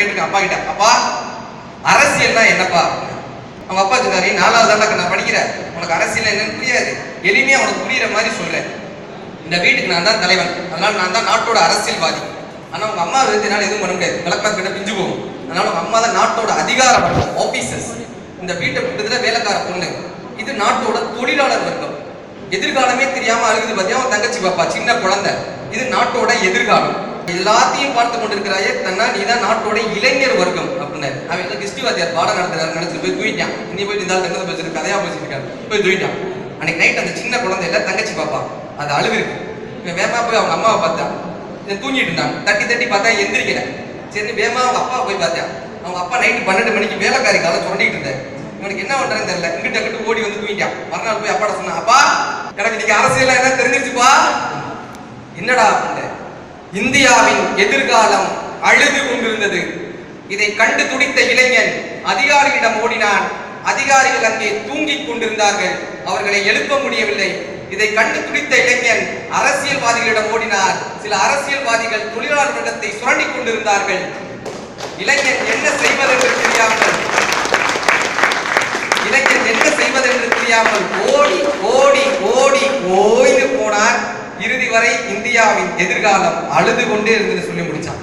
கேட்டுக்க அப்பா கிட்ட. அப்பா அரசியல்னா என்னப்பா? அவங்க அப்பா சொன்னாரு நாலாவது தாண்டா நான் படிக்கிறேன். உனக்கு அரசியல் என்னன்னு புரியாது. எளிமையா உனக்கு புரியுற மாதிரி சொல்றேன் இந்த வீட்டுக்கு நான் தான் தலைவன். அதனால நான் தான் நாட்டோட அரசியல்வாதி. ஆனா உங்க அம்மா வந்து என்னால எதுவும் பண்ண முடியாது. விளக்காத்து கிட்ட பிஞ்சு போகும். அதனால உங்க அம்மா தான் நாட்டோட அதிகார வர்க்கம் ஆபீசர்ஸ் இந்த வீட்டை விட்டதுல வேலைக்கார பொண்ணு. இது நாட்டோட தொழிலாளர் வர்க்கம். எதிர்காலமே தெரியாம அழுகுது பாத்தியா? அவன் தங்கச்சி பாப்பா சின்ன குழந்தை. இது நாட்டோட எதிர்காலம். எல்லாத்தையும் பார்த்து கொண்டிருக்கிறாயே தன்னா நீ தான் நாட்டோட இளைஞர் வர்க்கம் அப்படின்னு அவன் எல்லாம் கிறிஸ்டி வாத்தியார் பாடம் நடத்துறாரு நினைச்சு போய் தூயிட்டான் நீ போய் இந்த தங்கத்தை பேசுறது கதையா பேசிட்டு இருக்காரு போய் தூயிட்டான் அன்னைக்கு நைட் அந்த சின்ன குழந்தை எல்லாம் தங்கச்சி பாப்பா. அது அழுவிருக்கு. இவன் வேமா போய் அவங்க அம்மாவை பார்த்தான் தூங்கிட்டு இருந்தான். தட்டி தட்டி பார்த்தா எந்திரிக்கல. சரி வேமா அவங்க அப்பா போய் பார்த்தான் அவங்க அப்பா நைட்டு பன்னெண்டு மணிக்கு வேலைக்காரி காலை சொல்லிட்டு இருந்தேன் இவனுக்கு என்ன பண்றேன்னு தெரியல. இங்கிட்ட அங்கிட்டு ஓடி வந்து தூங்கிட்டான். மறுநாள் போய் அப்பாட சொன்னான் அப்பா எனக்கு இன்னைக்கு அரசியல் என்ன தெரிஞ்சிருச்சுப்பா. என்னடா இந்தியாவின் எதிர்காலம் அழுது கொண்டிருந்தது. இதை கண்டு துடித்த இளைஞன் அதிகாரியிடம் ஓடினான். அதிகாரிகள் அங்கே தூங்கிக் கொண்டிருந்தார்கள். அவர்களை எழுப்ப முடியவில்லை. இதை கண்டு துடித்த இளைஞன் அரசியல்வாதிகளிடம் ஓடினார். சில அரசியல்வாதிகள் தொழிலாளர் சுரண்டி கொண்டிருந்தார்கள். இளைஞன் என்ன செய்வதென்று தெரியாமல் இளைஞன் என்ன செய்வதென்று தெரியாமல் ஓடி ஓடி ஓடி ஓய் வரை இந்தியாவின் எதிர்காலம் அழுது கொண்டே இருந்தது சொல்லி முடிச்சான்